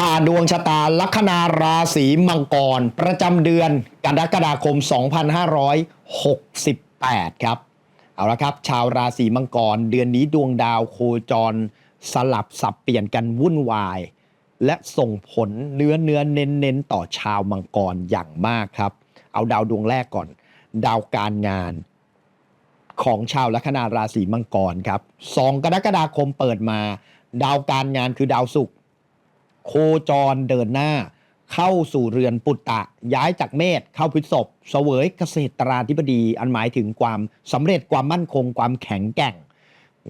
ผ่าดวงชะตาลัคนาราศีมังกร ประจำเดือนกรกฎาคม 2568 ครับ เอาละครับ ชาวราศีมังกร เดือนนี้ดวงดาวโคจร สลับสับเปลี่ยนกันวุ่นวาย และส่งผลเนื้อเนื้อเน้นเน้นต่อชาวมังกรอย่างมากครับ เอาดาวดวงแรกก่อน ดาวการงานของชาวลัคนาราศีมังกรครับ 2 กรกฎาคมเปิดมา ดาวการงานคือดาวศุกร์ โคจรเดินหน้า เข้าสู่เรือนปุตตะ ย้ายจากเมษเข้าพฤษภเสวยเกษตราธิบดี อันหมายถึงความสำเร็จความมั่นคงความแข็งแกร่ง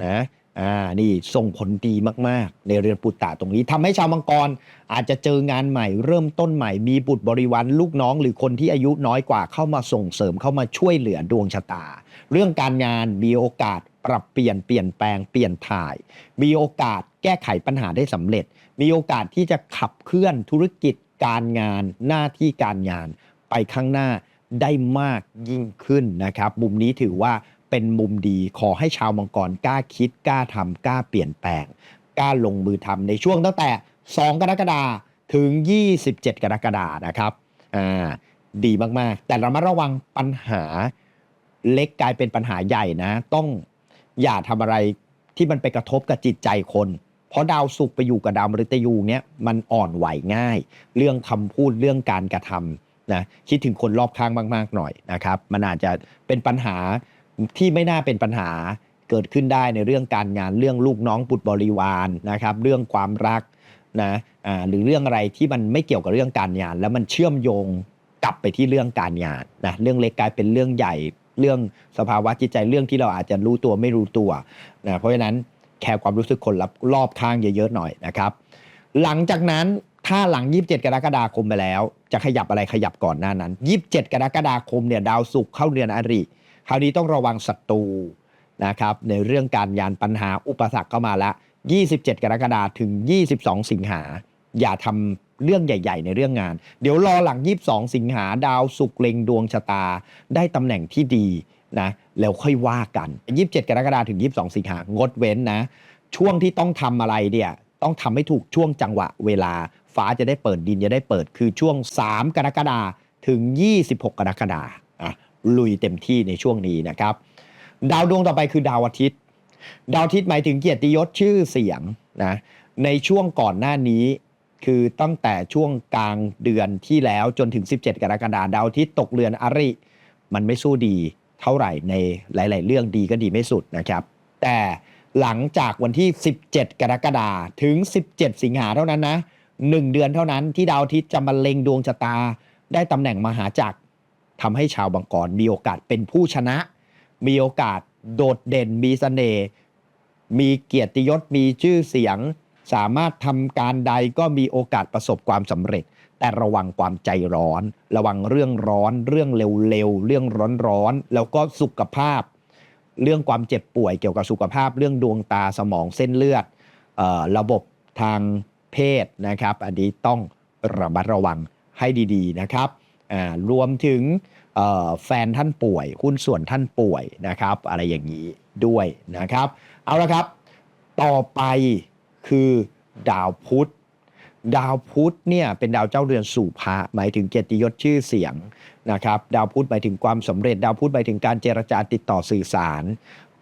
นะอ่านี่ส่งผลดีมากๆ ในเรือนปุตตะตรงนี้ทำให้ชาวมังกรอาจจะเจองานใหม่เริ่มต้นใหม่มีบุตรบริวารลูกน้อง หรือคนที่อายุน้อยกว่าเข้ามาส่งเสริมเข้ามาช่วยเหลือดวงชะตา เรื่องการงานมีโอกาสปรับเปลี่ยนเปลี่ยนแปลงเปลี่ยนถ่าย มีโอกาสแก้ไขปัญหาได้สำเร็จ มีโอกาสที่จะขับเคลื่อนธุรกิจการงานหน้าที่การงานไปข้างหน้าได้มากยิ่งขึ้นนะครับ มุมนี้ถือว่าเป็นมุมดีขอให้ชาวมังกรกล้าคิดกล้าทำกล้าเปลี่ยนแปลงกล้าลงมือทำในช่วงตั้งแต่ 2 กรกฎาคมถึง 27 กรกฎาคมนะครับอ่าดีมากๆ แต่ระมัดระวังปัญหาเล็กกลายเป็นปัญหาใหญ่นะ ต้องอย่าทำอะไรที่มันไปกระทบกับจิตใจคน เพราะดาวศุกร์ไปอยู่กับดาวมฤตยูเนี่ยมันอ่อนไหวง่าย เรื่องคำพูดเรื่องการกระทำนะคิดถึงคนรอบข้างมากๆหน่อยนะครับมันอาจจะเป็นปัญหาที่ไม่น่าเป็นปัญหาเกิดขึ้นได้ในเรื่องการงานเรื่องลูกน้องบุตรบริวารนะครับ เรื่องความรักนะอ่าหรือเรื่องอะไรที่มันไม่เกี่ยวกับเรื่องการงาน แล้วมันเชื่อมโยงกลับไปที่เรื่องการงานนะเรื่องเล็กกลายเป็นเรื่องใหญ่เรื่องสภาวะจิตใจเรื่องที่เราอาจจะรู้ตัวไม่รู้ตัวนะเพราะฉะนั้น แคร์ความรู้สึกคนรับรอบข้างเยอะๆหน่อยนะครับ หลังจากนั้นถ้าหลัง 27 กรกฎาคมไปแล้ว จะขยับอะไรขยับก่อนหน้านั้น 27 กรกฎาคมเนี่ยดาวศุกร์เข้าเรือนอริ คราวนี้ต้องระวังศัตรูนะครับในเรื่องการงานปัญหาอุปสรรคเข้ามาล้ว27 กรกฎาคมถึง 22 สิงหา อย่าทำเรื่องใหญ่ ๆ ในเรื่องงาน เดี๋ยวรอหลัง 22 สิงหาดาวศุกร์เล็งดวงชะตา ได้ตำแหน่งที่ดี นะแล้วค่อยว่ากัน 27 กรกฎาคมถึง 22 สิงหางดเว้นนะ ช่วงที่ต้องทำอะไรเนี่ยต้องทำให้ถูกช่วงจังหวะเวลา ฟ้าจะได้เปิดดินจะได้เปิดคือช่วง 3 กรกฎาคมถึง 26 กรกฎาคมอะลุยเต็มที่ในช่วงนี้นะครับ ดาวดวงต่อไปคือดาวอาทิตย์ ดาวอาทิตย์หมายถึงเกียรติยศชื่อเสียงนะในช่วงก่อนหน้านี้คือตั้งแต่ช่วงกลางเดือนที่แล้วจนถึง 17 กรกฎาคมดาวอาทิตย์ตกเรือนอริ มันไม่สู้ดี เท่าไหร่ในหลาย ๆ เรื่องดีก็ดีไม่สุดนะครับ แต่หลังจากวันที่ 17 กรกฎาคมถึง 17 สิงหาเท่านั้นนะหนึ่งเดือนเท่านั้นที่ดาวอาทิตย์จะมาเล็งดวงชะตา ได้ตำแหน่งมหาจักรทำให้ชาวบังกรมีโอกาสเป็นผู้ชนะ มีโอกาสโดดเด่นมีสเสน่ห์มีเกียรติยศมีชื่อเสียง สามารถทำการใดก็มีโอกาสประสบความสำเร็จ แต่ระวังความใจร้อน ระวังเรื่องร้อน เรื่องเร็วๆ เรื่องร้อนๆ แล้วก็สุขภาพ เรื่องความเจ็บป่วยเกี่ยวกับสุขภาพ เรื่องดวงตาสมองเส้นเลือดออระบบทางเพศนะครับ อันนี้ต้องระมัดระวังให้ดีๆนะครับรวมถึงแฟนท่านป่วยหุ้นส่วนท่านป่วยนะครับ อะไรอย่างนี้ด้วยนะครับ เอาละครับ ต่อไปคือดาวพุธ ดาวพุธเนี่ยเป็นดาวเจ้าเรือนสู่พระหมายถึงเกียรติยศชื่อเสียงนะครับดาวพุธหมายถึงความสำเร็จ ดาวพุธหมายถึงการเจรจาติดต่อสื่อสาร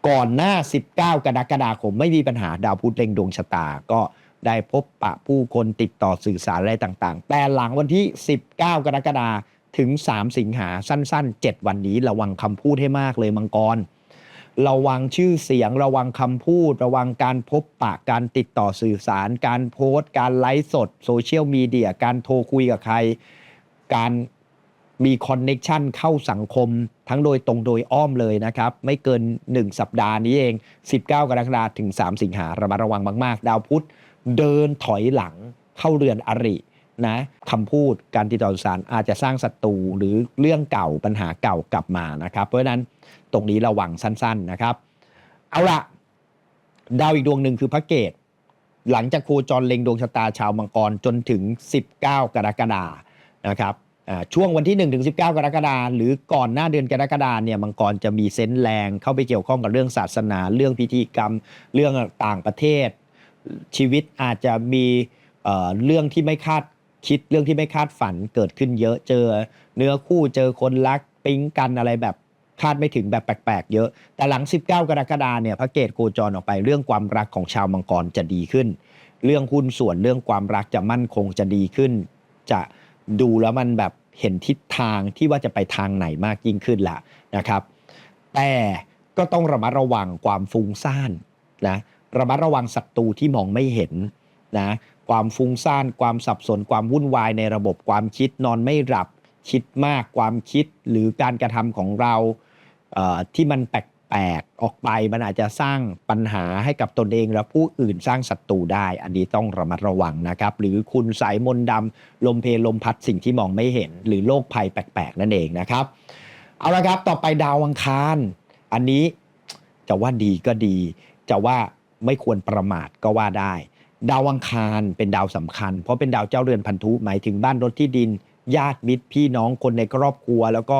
ก่อนหน้า 19 กรกฎาคมไม่มีปัญหาดาวพุธเล็งดวงชะตาก็ได้พบปะผู้คนติดต่อสื่อสารอะไรต่างๆ แต่หลังวันที่ 19 กรกฎาคมถึง 3 สิงหาสั้น ๆ 7 วันนี้ระวังคำพูดให้มากเลยมังกร ระวังชื่อเสียง ระวังคำพูด ระวังการพบปะการติดต่อสื่อสาร การโพสต์ การไลฟ์สดโซเชียลมีเดียการโทรคุยกับใคร การมีคอนเน็ชันเข้าสังคม ทั้งโดยตรงโดยอ้อมเลยนะครับ ไม่เกิน 1 สัปดาห์นี้เอง 19 กรกฎาคมถึง 3 สิงหาระมัดระวังมาก ๆ ดาวพุธเดินถอยหลังเข้าเรือนอริ นะคำพูดการติดต่อสื่อสารอาจจะสร้างศัตรูหรือเรื่องเก่าปัญหาเก่ากลับมานะครับ เพราะฉะนั้นตรงนี้ระวังสั้น ๆนะครับ เอาละดาวอีกดวงหนึ่งคือพระเกตหลังจากโคจรเล็งดวงชะตาชาวมังกรจนถึง 19 กรกฎานะครับช่วงวันที่ 1 ถึง 19 กรกฎาหรือก่อนหน้าเดือนกรกฎาเนี่ยมังกรจะมีเซนส์แรงเข้าไปเกี่ยวข้องกับเรื่องศาสนา เรื่องพิธีกรรม เรื่องต่างประเทศ ชีวิตอาจจะมีเเรื่องที่ไม่คาด คิดเรื่องที่ไม่คาดฝันเกิดขึ้นเยอะเจอ เนื้อคู่เจอคนรักปิ๊งกันอะไรแบบคาดไม่ถึงแบบแปลกๆ เยอะ แต่หลัง 19 กรกฎาเนี่ยพระเกตโคจรออกไปเรื่องความรักของชาวมังกรจะดีขึ้น เรื่องหุ้นส่วนเรื่องความรักจะมั่นคงจะดีขึ้น จะดูแล้วมันแบบเห็นทิศทางที่ว่าจะไปทางไหนมากยิ่งขึ้นละนะครับ แต่ก็ต้องระมัดระวังความฟุ้งซ่านนะระมัดระวังศัตรูที่มองไม่เห็นนะ ความฟุ้งซ่าน ความสับสน ความวุ่นวายในระบบความคิดนอนไม่หลับ คิดมากความคิดหรือการกระทำของเราเที่มันแปลกๆออกไปมันอาจจะสร้างปัญหาให้กับตนเองและผู้อื่นสร้างศัตรูได้ อันนี้ต้องระมัดระวังนะครับ หรือคุณสายมนดำลมเพลลมพัดสิ่งที่มองไม่เห็น หรือโรคภัยแปลกๆนั่นเองนะครับ เอาละครับต่อไปดาวอังคาร อันนี้จะว่าดีก็ดี จะว่าไม่ควรประมาทก็ว่าได้ ดาวอังคารเป็นดาวสำคัญ เพราะเป็นดาวเจ้าเรือนพันธุหมายถึงบ้านรถที่ดิน ญาติมิตรพี่น้องคนในครอบครัว แล้วก็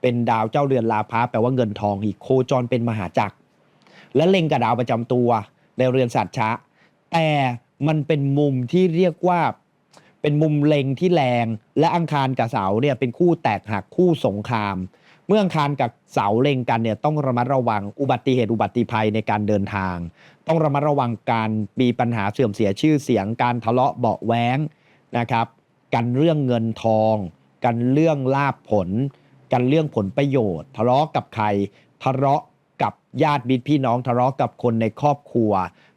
เป็นดาวเจ้าเรือนลาภาแปลว่าเงินทองอีกโคจรเป็นมหาจักร และเล็งกับดาวประจำตัวในเรือนสัตว์ชะ แต่มันเป็นมุมที่เรียกว่าเป็นมุมเล็งที่แรง และอังคารกับเสาเนี่ยเป็นคู่แตกหักคู่สงคราม เมื่ออังคารกับเสาเล็งกันเนี่ยต้องระมัดระวังอุบัติเหตุอุบัติภัยในการเดินทาง ต้องระมัดระวังการมีปัญหาเสื่อมเสียชื่อเสียงการทะเลาะเบาะแว้งนะครับ กันเรื่องเงินทอง กันเรื่องลาบผล กันเรื่องผลประโยชน์ ทะเลาะกับใครทะเลาะกับญาติมิตรพี่น้องทะเลาะกับคนในครอบครัว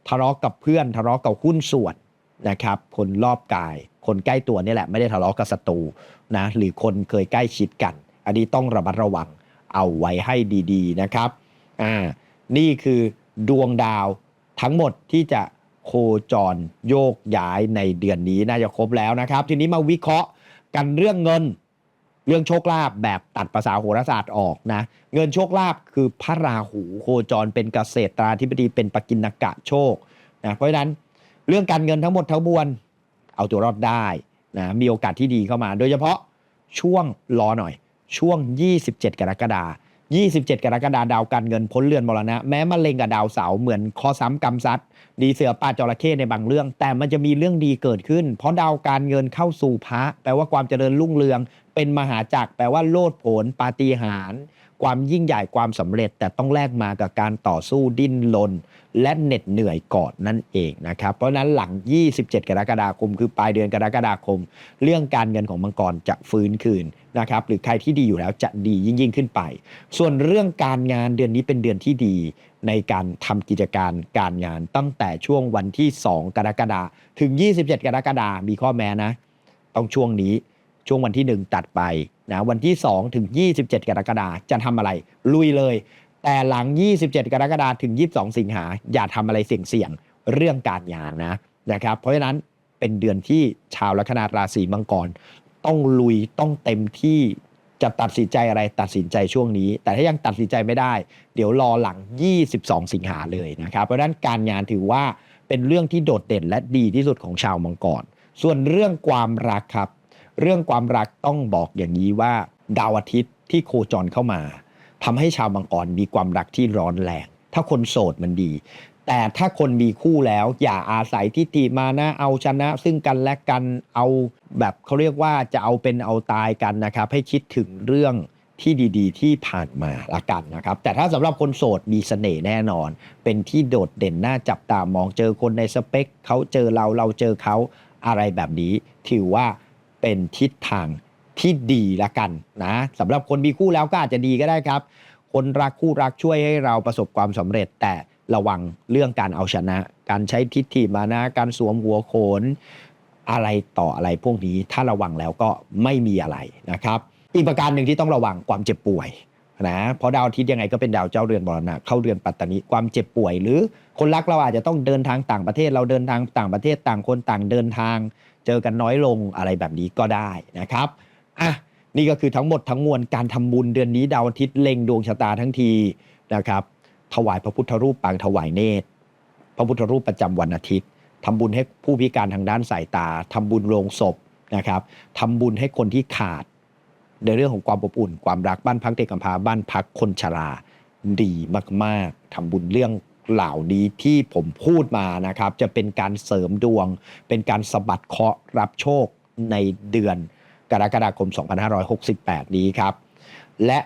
ทะเลาะกับเพื่อน ทะเลาะกับหุ้นส่วนนะครับ คนรอบกาย คนใกล้ตัวนี่แหละไม่ได้ทะเลาะกับศัตรูนะหรือคนเคยใกล้ชิดกัน อันนี้ต้องระมัดระวังเอาไว้ให้ดี ๆนะครับอ่านี่คือดวงดาว ทั้งหมดที่จะโคจรโยกย้ายในเดือนนี้น่าจะครบแล้วนะครับ ทีนี้มาวิเคราะห์กันเรื่องเงิน เรื่องโชคลาภแบบตัดภาษาโหราศาสตร์ออกนะ เงินโชคลาภคือพระราหูโคจรเป็นเกษตราธิบดีเป็นปกินกะโชคนะเพราะฉะนั้นเรื่องการเงินทั้งหมดทั้งมวลเอาตัวรอดได้นะมีโอกาสที่ดีเข้ามา โดยเฉพาะช่วงรอหน่อยช่วง 27 กรกฎาคม 27 กรกฎาคมดาวการเงินพ้นเรือนมรณะ แม้มะเร็งกับดาวเสาเหมือนข้อซ้ำกรรมซัดดีเสือปลาจระเข้ในบางเรื่อง แต่มันจะมีเรื่องดีเกิดขึ้น เพราะดาวการเงินเข้าสู่พระแปลว่าความเจริญรุ่งเรือง เป็นมหาจักรแปลว่าโลดโผนปาฏิหาริย์ ความยิ่งใหญ่ความสำเร็จแต่ต้องแลกมากับการต่อสู้ดิ้นรนและเหน็ดเหนื่อยก่อนนั่นเองนะครับเพราะฉะนั้นหลัง 27 กรกฎาคม คือปลายเดือนกรกฎาคม เรื่องการเงินของมังกรจะฟื้นคืนนะครับหรือใครที่ดีอยู่แล้วจะดียิ่งยิ่งขึ้นไป ส่วนเรื่องการงานเดือนนี้เป็นเดือนที่ดีในการทำกิจการการงานตั้งแต่ช่วงวันที่ 2 กรกฎาคมถึง 27 กรกฎาคมมีข้อแม้นะต้องช่วงนี้ ช่วงวันที่ 1 ตัดไปนะวันที่ 2 ถึง 27 กรกฎาคมจะทำอะไร ลุยเลย แต่หลัง 27 กรกฎาคมถึง 22 สิงหาอย่าทำอะไรเสี่ยงๆเรื่องการงานนะนะครับ เพราะฉะนั้นเป็นเดือนที่ชาวลัคนาราศีมังกร ต้องลุยต้องเต็มที่จะตัดสินใจอะไรตัดสินใจช่วงนี้ แต่ถ้ายังตัดสินใจไม่ได้ เดี๋ยวรอหลัง 22 สิงหาเลยนะครับ เพราะฉะนั้นการงานถือว่าเป็นเรื่องที่โดดเด่นและดีที่สุดของชาวมังกร ส่วนเรื่องความรักครับ เรื่องความรักต้องบอกอย่างนี้ว่า ดาวอาทิตย์ที่โคจรเข้ามาทำให้ชาวมังกรมีความรักที่ร้อนแรง ถ้าคนโสดมันดี แต่ถ้าคนมีคู่แล้วอย่าอาศัยทิฏฐิมานะเอาชนะ ซึ่งกันและกันเอาแบบเขาเรียกว่าจะเอาเป็นเอาตายกันนะครับ ให้คิดถึงเรื่องที่ดีๆ ที่ผ่านมาละกันนะครับ แต่ถ้าสำหรับคนโสดมีเสน่ห์แน่นอน เป็นที่โดดเด่นน่าจับตามองเจอคนในสเปคเขาเจอเราเราเจอเขาอะไรแบบนี้ ถือว่า เป็นทิศทางที่ดีละกันนะสำหรับคนมีคู่แล้วก็อาจจะดีก็ได้ครับ คนรักคู่รักช่วยให้เราประสบความสำเร็จ แต่ระวังเรื่องการเอาชนะ การใช้ทิฏฐิมานะ การสวมหัวโขน อะไรต่ออะไรพวกนี้ถ้าระวังแล้วก็ไม่มีอะไรนะครับ อีกประการหนึ่งที่ต้องระวังความเจ็บป่วยนะเพราะดาวอาทิตย์ยังไงก็เป็นดาวเจ้าเรือนมรณะเข้าเรือนปัตตานีความเจ็บป่วย หรือคนรักเราอาจจะต้องเดินทางต่างประเทศเราเดินทางต่างประเทศต่างคนต่างเดินทาง เจอกันน้อยลงอะไรแบบนี้ก็ได้นะครับอะนี่ก็คือทั้งหมดทั้งมวลการทำบุญเดือนนี้ดาวอาทิตย์เล็งดวงชะตาทั้งทีนะครับถวายพระพุทธรูปปางถวายเนตร พระพุทธรูปประจำวันอาทิตย์ทำบุญให้ผู้พิการทางด้านสายตาทำบุญโรงศพนะครับทำบุญให้คนที่ขาด ในเรื่องของความอบอุ่น ความรักบ้านพักเด็กกำพร้าบ้านพักคนชราดีมาก ๆทำบุญเรื่อง เหล่านี้ที่ผมพูดมานะครับ จะเป็นการเสริมดวง เป็นการสะบัดเคราะห์รับโชคในเดือนกรกฎาคม 2568 นี้ครับ และ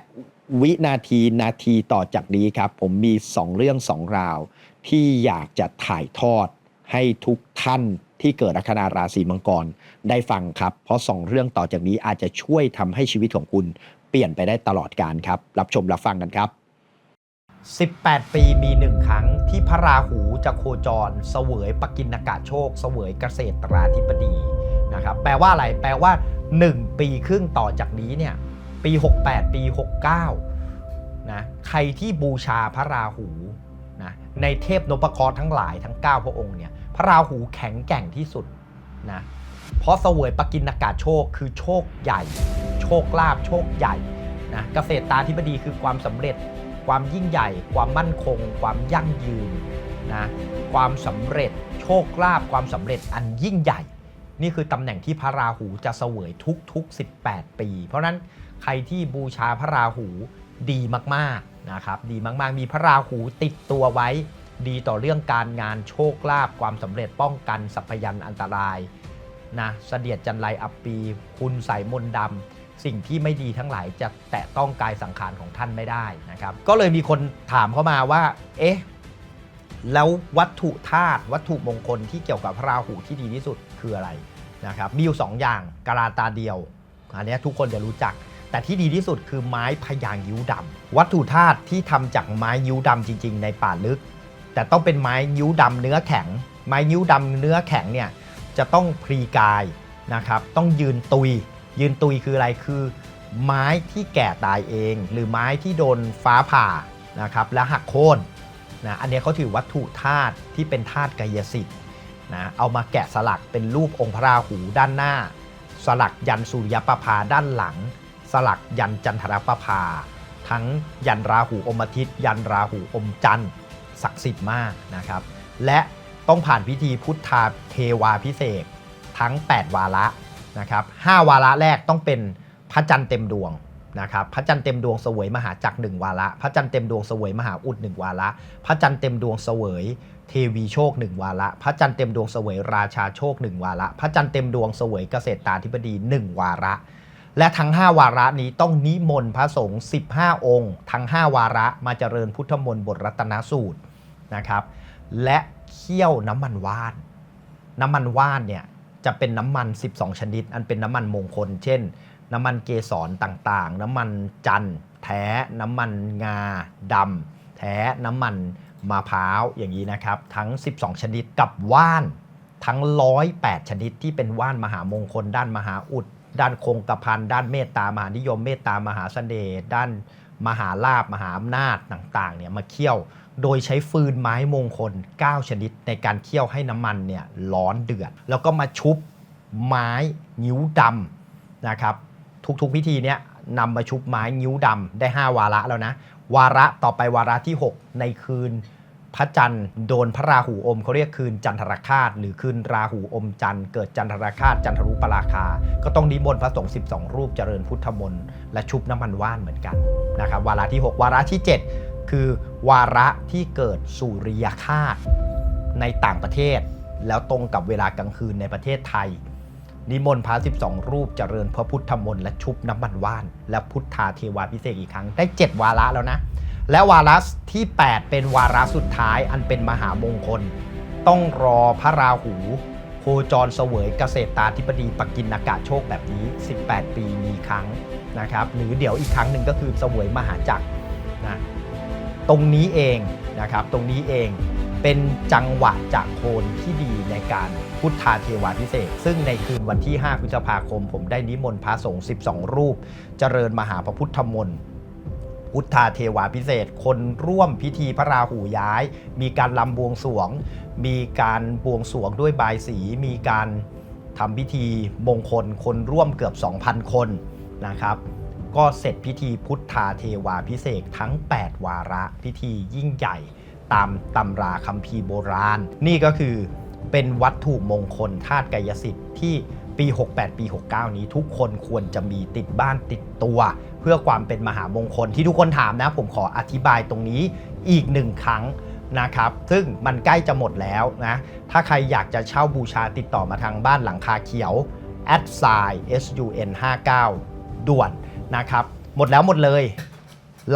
วินาทีนาทีต่อจากนี้ครับ ผมมี 2 เรื่อง 2 ราว ที่อยากจะถ่ายทอดให้ทุกท่านที่เกิดลัคนาราศีมังกรได้ฟังครับ เพราะ 2 เรื่องต่อจากนี้อาจจะช่วยทำให้ชีวิตของคุณเปลี่ยนไปได้ตลอดการครับ รับชมรับฟังกันครับ 18 ปีมีหนึ่งครั้งที่พระราหูจะโคจร เสวยปกินากาศโชค เสวยเกษตราธิบดีนะครับแปลว่าอะไร แปลว่า 1 ปีครึ่งต่อจากนี้เนี่ยปี 68 ปี 69นะใครที่บูชาพระราหูนะในเทพนพครทั้งหลายทั้ง 9 พระองค์เนี่ยพระราหูแข็งแกร่งที่สุดนะเพราะเสวยปกินากาศโชคคือโชคใหญ่ โชคลาภโชคใหญ่นะเกษตราธิบดีคือความสำเร็จ ความยิ่งใหญ่ ความมั่นคง ความยั่งยืนนะความสำเร็จโชคลาภความสำเร็จอันยิ่งใหญ่ นี่คือตำแหน่งที่พระราหูจะเสวยทุกๆ18 ปี เพราะฉะนั้นใครที่บูชาพระราหูดีมากๆนะครับดีมากๆ มีพระราหูติดตัวไว้ ดีต่อเรื่องการงานโชคลาภความสำเร็จป้องกันสัพยันอันตรายนะเสดียดจันไรอับปี คุณใส่มนดำ สิ่งที่ไม่ดีทั้งหลายจะแตะต้องกายสังขารของท่านไม่ได้นะครับ ก็เลยมีคนถามเข้ามาว่า เอ๊ะ แล้ววัตถุธาตุวัตถุมงคลที่เกี่ยวกับพระราหูที่ดีที่สุดคืออะไรนะครับ มีอยู่สองอย่างกะลาตาเดียวอันนี้ทุกคนจะรู้จัก แต่ที่ดีที่สุดคือไม้พยางยิ้วดำวัตถุธาตุที่ทำจากไม้ยิ้วดำจริง ๆ ในป่าลึก แต่ต้องเป็นไม้ยิ้วดำเนื้อแข็ง ไม้ยิ้วดำเนื้อแข็งเนี่ยจะต้องพรีกายนะครับ ต้องยืนตุย ยืนตุยคืออะไรคือ ไม้ที่แก่ตายเอง หรือไม้ที่โดนฟ้าผ่านะครับและหักโค่นนะอันนี้เขาถือวัตถุธาตุที่เป็นธาตุกายสิทธิ์นะเอามาแกะสลักเป็นรูปองค์พระราหูด้านหน้า สลักยันสุริยประภาด้านหลัง สลักยันจันทรประภา ทั้งยันราหูอมอาทิตย์ยันราหูอมจันทร์ศักดิ์สิทธิ์มากนะครับ และต้องผ่านพิธีพุทธาเทวาพิเศษทั้ง 8 วาระ นะครับ5วาระแรกต้องเป็นพระจันทร์เต็มดวงนะครับพระจันทร์เต็มดวงเสวยมหาจักรหนึ่งวาระพระจันทร์เต็มดวงเสวยมหาอุดหนึ่งวาระพระจันทร์เต็มดวงเสวยเทวีโชคหนึ่งวาระพระจันทร์เต็มดวงเสวยราชาโชคหนึ่งวาระพระจันทร์เต็มดวงเสวยเกษตราธิบดีหนึ่งวาระ และทั้ง 5 วาระนี้ต้องนิมนต์พระสงฆ์15 องค์ ทั้ง 5 วาระมาเจริญพุทธมนต์บทรัตนสูตรนะครับ และเคี่ยวน้ำมันว่าน น้ำมันว่านเนี่ย จะเป็นน้ำมัน 12 ชนิด อันเป็นน้ำมันมงคล เช่น น้ำมันเกสรต่างๆ น้ำมันจันทแท้ น้ำมันงาดำแท้ น้ำมันมะพร้าวอย่างนี้นะครับ ทั้ง 12 ชนิดกับว่านทั้ง 108 ชนิดที่เป็นว่านมหามงคล ด้านมหาอุด ด้านคงกระพันด้านเมตตามหานิยม เมตตามหาเสน่ห์ด้าน มหาลาบมหาอำนาจต่างๆเนี่ยมาเคี่ยว โดยใช้ฟืนไม้มงคล 9 ชนิดในการเคี่ยวให้น้ำมันเนี่ยร้อนเดือด แล้วก็มาชุบไม้นิ้วดำนะครับ ทุกๆพิธีเนี่ยนำมาชุบไม้นิ้วดำได้ 5 วาระแล้วนะ วาระต่อไปวาระที่ 6 ในคืน พระจันทร์โดนพระราหูอมเขาเรียกคืนจันทรคาตหรือคืนราหูอมจันทร์เกิดจันทรคาตจันทรุปราคา ก็ต้องนิมนต์พระสงฆ์12 รูปเจริญพุทธมนต์และชุบน้ำมันว่านเหมือนกันนะครับวาระที่ 6 วาระที่ 7 คือวาระที่เกิดสุริยคาตในต่างประเทศ แล้วตรงกับเวลากลางคืนในประเทศไทย นิมนต์พระ 12 รูปเจริญพระพุทธมนต์และชุบน้ำมันว่าน และพุทธาเทวาพิเศษอีกครั้ง ได้ 7 วาระแล้วนะ และวาระที่ 8 เป็นวาระสุดท้ายอันเป็นมหามงคล ต้องรอพระราหูโคจรเสวยเกษตราธิบดีปกินอากาศโชคแบบนี้ 18 ปีมีครั้งนะครับหรือเดี๋ยวอีกครั้งหนึ่งก็คือเสวยมหาจักรนะตรงนี้เองนะครับตรงนี้เองเป็นจังหวะจากโคนที่ดีในการ พุทธาเทวาพิเศษ ซึ่งในคืนวันที่ 5 พฤษภาคม ผมได้นิมนต์พระสงฆ์ 12 รูป เจริญมหาพระพุทธมนต์พุทธาเทวาพิเศษ คนร่วมพิธีพระราหูย้าย มีการลำบวงสวง มีการบวงสวงด้วยบายสี มีการทำพิธีมงคล คนร่วมเกือบ 2,000 คนนะครับก็เสร็จพิธีพุทธาเทวาพิเศษทั้ง 8 วาระพิธียิ่งใหญ่ ตามตำราคัมภีร์โบราณ นี่ก็คือ เป็นวัตถุมงคลธาตุกายสิทธิ์ที่ปี 68 ปี 69 นี้ทุกคนควรจะมีติดบ้านติดตัว เพื่อความเป็นมหามงคลที่ทุกคนถามนะ ผมขออธิบายตรงนี้อีกหนึ่งครั้งนะครับ ซึ่งมันใกล้จะหมดแล้วนะ ถ้าใครอยากจะเช่าบูชาติดต่อมาทางบ้านหลังคาเขียว a d s i sun 59ด่วนนะครับ หมดแล้วหมดเลย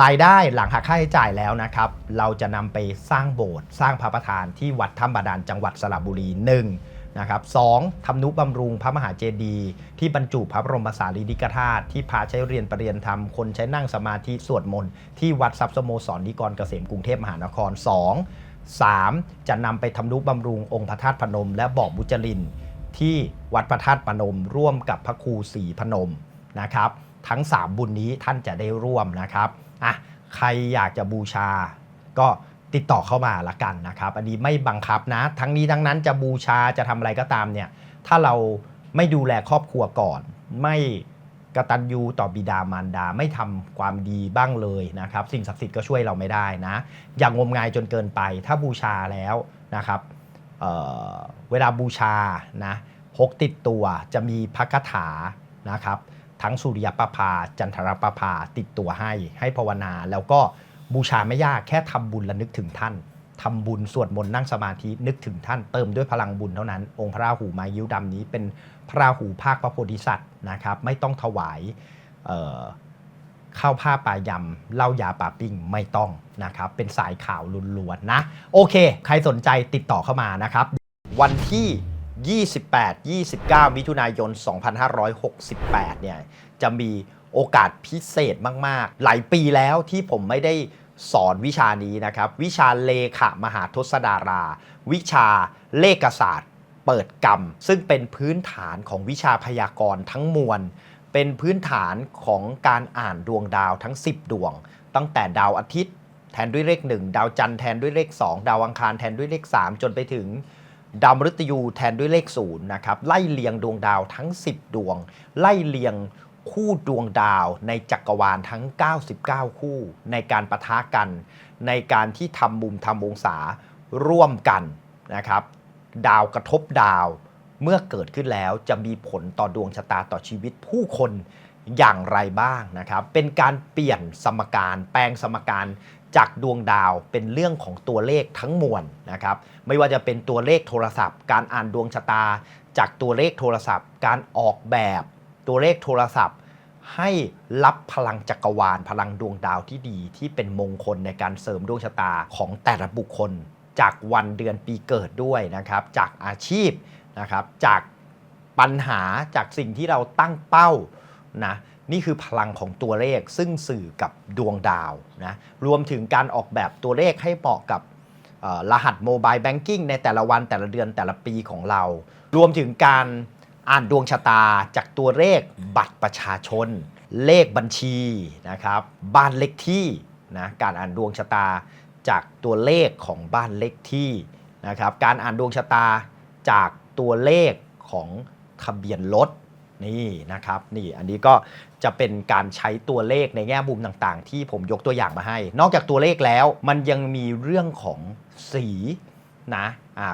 รายได้หลังหักค่าใช้จ่ายแล้วนะครับ เราจะนำไปสร้างโบสถ์สร้างพระประธานที่วัดถ้ำบาดาลจังหวัดสระบุรี1นะครับสองทำนุบำรุงพระมหาเจดีย์ที่บรรจุพระบรมสารีริกธาตุที่พาใช้เรียนประเรียนธรรม คนใช้นั่งสมาธิสวดมนต์ที่วัดทรัพย์สโมสรนิกรเกษมกรุงเทพมหานคร 2 3 จะนำไปทำนุบำรุงองค์พระธาตุพนม และบ่อบุจรินที่วัดพระธาตุพนม ร่วมกับพระครูศรีพนมนะครับ ทั้ง 3 บุญนี้ท่านจะได้ร่วมนะครับ อะใครอยากจะบูชา ก็ติดต่อเข้ามาละกันนะครับอันนี้ไม่บังคับนะ ทั้งนี้ทั้งนั้นจะบูชาจะทำอะไรก็ตามเนี่ยถ้าเราไม่ดูแลครอบครัวก่อน ไม่กตัญญูต่อบิดามารดาไม่ทำความดีบ้างเลยนะครับ สิ่งศักดิ์สิทธิ์ก็ช่วยเราไม่ได้นะ อย่างงมงายจนเกินไป ถ้าบูชาแล้วนะครับเเวลาบูชานะพกติดตัวจะมีพระคาถานะครับ ทั้งสุริยประภา จันทรประภาติดตัวให้ให้ภาวนา แล้วก็บูชาไม่ยากแค่ทำบุญและนึกถึงท่านทำบุญสวดมนต์นั่งสมาธินึกถึงท่านเติมด้วยพลังบุญเท่านั้น องค์พระราหูม้ยิ้วดำนี้เป็นพระราหูภาคพระโพธิสัตว์นะครับ ไม่ต้องถวายเข้าวผ้าปลายำเหล้ายาปลาปิ้งไม่ต้องนะครับ เป็นสายข่าวล้วนๆนะ โอเค ใครสนใจติดต่อเข้ามานะครับ วันที่ 28-29 มิถุนายน 2568 เนี่ย จะมีโอกาสพิเศษมาก ๆ หลายปีแล้วที่ผมไม่ได้สอนวิชานี้นะครับ วิชาเลขมหาทศดารา วิชาเลขศาสตร์ เปิดกรรม ซึ่งเป็นพื้นฐานของวิชาพยากรณ์ทั้งมวล เป็นพื้นฐานของการอ่านดวงดาวทั้ง 10 ดวง ตั้งแต่ดาวอาทิตย์ แทนด้วยเลข 1 ดาวจันทร์แทนด้วยเลข 2 ดาวอังคารแทนด้วยเลข 3 จนไปถึง ดาวมฤตยูแทนด้วยเลขศูนย์นะครับไล่เลียงดวงดาวทั้ง 10 ดวง ไล่เลียงคู่ดวงดาวในจักรวาลทั้ง 99 คู่ ในการประทะกัน ในการที่ทำมุมทำองศาร่วมกันนะครับ ดาวกระทบดาวเมื่อเกิดขึ้นแล้วจะมีผลต่อดวงชะตาต่อชีวิตผู้คนอย่างไรบ้างนะครับ เป็นการเปลี่ยนสมการแปลงสมการ จากดวงดาวเป็นเรื่องของตัวเลขทั้งมวลนะครับ ไม่ว่าจะเป็นตัวเลขโทรศัพท์ การอ่านดวงชะตา จากตัวเลขโทรศัพท์ การออกแบบตัวเลขโทรศัพท์ ให้รับพลังจักรวาล พลังดวงดาวที่ดีที่เป็นมงคลในการเสริมดวงชะตาของแต่ละบุคคล จากวันเดือนปีเกิดด้วยนะครับ จากอาชีพนะครับ จากปัญหาจากสิ่งที่เราตั้งเป้านะ นี่คือพลังของตัวเลขซึ่งสื่อกับดวงดาวนะรวมถึงการออกแบบตัวเลขให้เหมาะกับรหัสโมบายแบงกิ้งในแต่ละวันแต่ละเดือนแต่ละปีของเรา รวมถึงการอ่านดวงชะตาจากตัวเลขบัตรประชาชน เลขบัญชีนะครับบ้านเลขที่นะการอ่านดวงชะตาจากตัวเลขของบ้านเลขที่นะครับการอ่านดวงชะตาจากตัวเลขของทะเบียนรถนี่นะครับนี่อันนี้ก็ จะเป็นการใช้ตัวเลขในแง่มุมต่างๆ ที่ผมยกตัวอย่างมาให้ นอกจากตัวเลขแล้ว มันยังมีเรื่องของสีนะ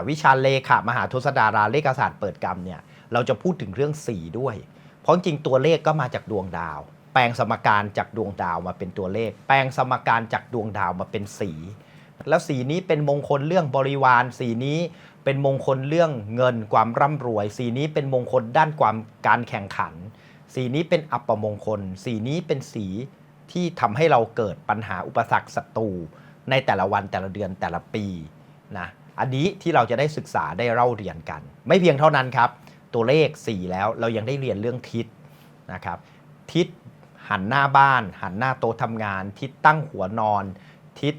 วิชาเลขามหาทศดาราเลขศาสตร์เปิดกรรมเนี่ยเราจะพูดถึงเรื่องสีด้วย เพราะจริงตัวเลขก็มาจากดวงดาว แปลงสมการจากดวงดาวมาเป็นตัวเลข แปลงสมการจากดวงดาวมาเป็นสี แล้วสีนี้เป็นมงคลเรื่องบริวาร สีนี้เป็นมงคลเรื่องเงินความร่ำรวย สีนี้เป็นมงคลด้านความการแข่งขัน สีนี้เป็นอัปมงคล สีนี้เป็นสีที่ทำให้เราเกิดปัญหาอุปสรรคศัตรูในแต่ละวันแต่ละเดือนแต่ละปีนะอันนี้ที่เราจะได้ศึกษาได้เล่าเรียนกัน ไม่เพียงเท่านั้นครับ ตัวเลข 4 แล้วเรายังได้เรียนเรื่องทิศนะครับทิศหันหน้าบ้าน หันหน้าโต๊ะทำงาน ทิศตั้งหัวนอน ทิศ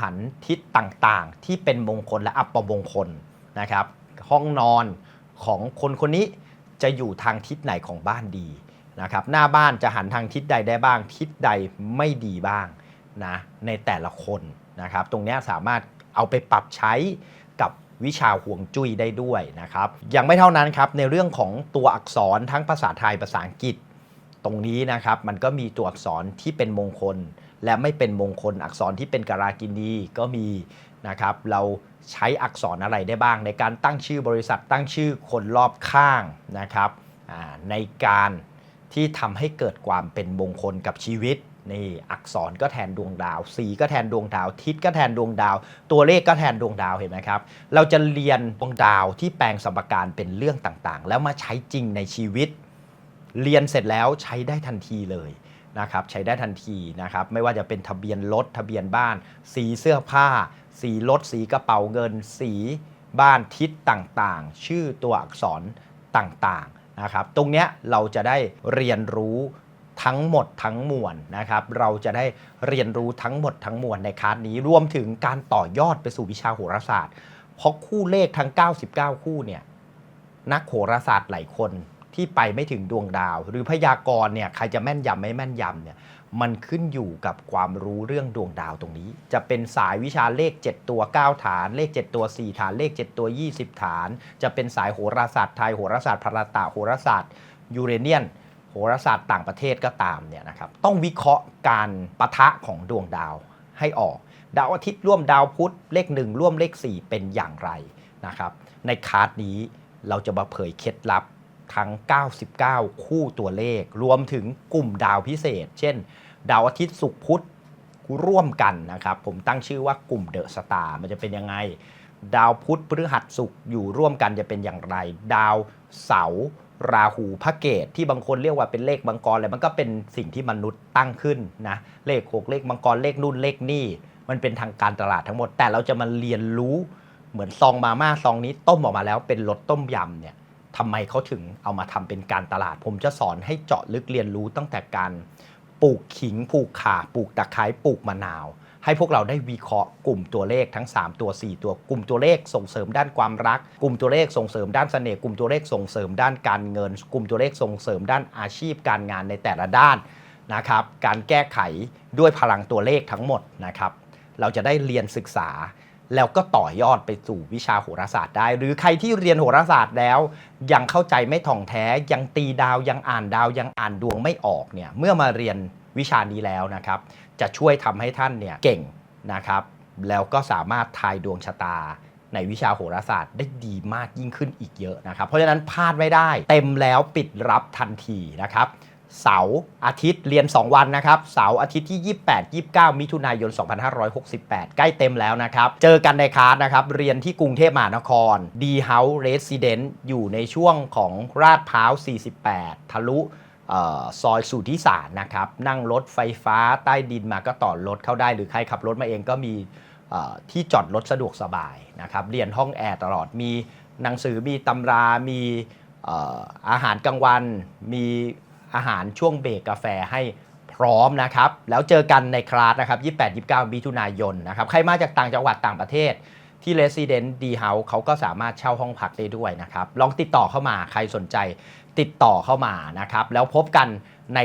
หันทิศต่างๆ ที่เป็นมงคลและอัปมงคลนะครับ ห้องนอนของคนคนนี้ จะอยู่ทางทิศไหนของบ้านดีนะครับหน้าบ้านจะหันทางทิศใดได้บ้าง ทิศใดไม่ดีบ้างนะในแต่ละคนนะครับตรงนี้สามารถเอาไปปรับใช้กับวิชาห่วงจุ้ยได้ด้วยนะครับยังไม่เท่านั้นครับในเรื่องของตัวอักษรทั้งภาษาไทยภาษาอังกฤษ ตรงนี้นะครับมันก็มีตัวอักษรที่เป็นมงคล และไม่เป็นมงคลอักษรที่เป็นการากินีก็มี นะครับเราใช้อักษรอะไรได้บ้าง ในการตั้งชื่อบริษัทตั้งชื่อคนรอบข้างนะครับในการที่ทำให้เกิดความเป็นมงคลกับชีวิตนี่อักษรก็แทนดวงดาว สีก็แทนดวงดาว ทิศก็แทนดวงดาว ตัวเลขก็แทนดวงดาวเห็นไหมครับ เราจะเรียนดวงดาวที่แปลงสมการเป็นเรื่องต่างๆ แล้วมาใช้จริงในชีวิต เรียนเสร็จแล้วใช้ได้ทันทีเลยนะครับ ใช้ได้ทันทีนะครับ ไม่ว่าจะเป็นทะเบียนรถทะเบียนบ้าน สีเสื้อผ้า สีรถสีกระเป๋าเงิน สีบ้านทิศต่างๆ ชื่อตัวอักษรต่างๆนะครับตรงเนี้ยเราจะได้เรียนรู้ทั้งหมดทั้งมวลนะครับ เราจะได้เรียนรู้ทั้งหมดทั้งมวลในคาสนี้รวมถึงการต่อยอดไปสู่วิชาโหราศาสตร์ เพราะคู่เลขทั้ง 99 คู่เนี่ยนักโหราศาสตร์หลายคนที่ไปไม่ถึงดวงดาว หรือพยากรณ์เนี่ยใครจะแม่นยำไม่แม่นยำเนี่ย มันขึ้นอยู่กับความรู้เรื่องดวงดาวตรงนี้ จะเป็นสายวิชาเลข 7 ตัว 9 ฐาน เลข 7 ตัว 4 ฐาน เลข 7 ตัว 20 ฐาน จะเป็นสายโหราศาสตร์ไทย โหราศาสตร์พราตะโหราศาสตร์ยูเรเนียน โหราศาสตร์ต่างประเทศก็ตามเนี่ยนะครับ ต้องวิเคราะห์การปะทะของดวงดาวให้ออก ดาวอาทิตย์ร่วมดาวพุธ เลข 1 ร่วมเลข 4 เป็นอย่างไรนะครับ ในคลาสนี้เราจะมาเผยเคล็ดลับทั้ง 99 คู่ตัวเลข รวมถึงกลุ่มดาวพิเศษ เช่น ดาวอาทิตย์ศุกร์พุธร่วมกันนะครับ ผมตั้งชื่อว่ากลุ่มเดอะสตาร์มันจะเป็นยังไง ดาวพุธพฤหัสศุกร์อยู่ร่วมกันจะเป็นอย่างไร ดาวเสาร์ราหูพระเกตที่บางคนเรียกว่าเป็นเลขมังกรอะไรมันก็เป็นสิ่งที่มนุษย์ตั้งขึ้นนะเลขหกเลขมังกรเลขนู่นเลขนี่ มันเป็นทางการตลาดทั้งหมด แต่เราจะมาเรียนรู้เหมือนซองมาม่าซองนี้ต้มออกมาแล้วเป็นรสต้มยำเนี่ยทำไมเขาถึงเอามาทำเป็นการตลาด ผมจะสอนให้เจาะลึกเรียนรู้ตั้งแต่การ ลูกขิง ปลูกข่า ปลูกตะไคร้ ปลูกมะนาว ให้พวกเราได้วิเคราะห์กลุ่มตัวเลขทั้ง 3 ตัว 4 ตัว กลุ่มตัวเลขส่งเสริมด้านความรัก กลุ่มตัวเลขส่งเสริมด้านเสน่ห์ กลุ่มตัวเลขส่งเสริมด้านการเงิน กลุ่มตัวเลขส่งเสริมด้านอาชีพการงานในแต่ละด้านนะครับ การแก้ไขด้วยพลังตัวเลขทั้งหมดนะครับ เราจะได้เรียนศึกษา แล้วก็ต่อยอดไปสู่วิชาโหราศาสตร์ได้ หรือใครที่เรียนโหราศาสตร์แล้ว ยังเข้าใจไม่ถ่องแท้ยังตีดาวยังอ่านดาวยังอ่านดวงไม่ออกเนี่ยเมื่อมาเรียนวิชานี้แล้วนะครับ จะช่วยทำให้ท่านเนี่ยเก่งนะครับ แล้วก็สามารถทายดวงชะตาในวิชาโหราศาสตร์ได้ดีมากยิ่งขึ้นอีกเยอะนะครับ เพราะฉะนั้นพลาดไม่ได้ เต็มแล้วปิดรับทันทีนะครับ เสาร์อาทิตย์เรียน 2 วันนะครับ เสาร์อาทิตย์ที่ 28 29 มิถุนายน 2568 ใกล้เต็มแล้วนะครับ เจอกันในคลาสนะครับ เรียนที่กรุงเทพมหานคร D House Residence อยู่ในช่วงของราดพร้าว 48 ทะลุออซอยสุทธิสารนะครับ นั่งรถไฟฟ้าใต้ดินมาก็ต่อรถเข้าได้ หรือใครขับรถมาเองก็มีที่จอดรถสะดวกสบายนะครับ เรียนห้องแอร์ตลอด มีหนังสือ มีตำรา มีอาหารกลางวัน มี อาหารช่วงเบรกกาแฟให้พร้อมนะครับ แล้วเจอกันในคลาสนะครับ 28-29มิถุนายนนะครับ ใครมาจากต่างจังหวัดต่างประเทศที่ Resident D House เขาก็สามารถเช่าห้องพักได้ด้วยนะครับ ลองติดต่อเข้ามาใครสนใจติดต่อเข้ามานะครับ แล้วพบกันใน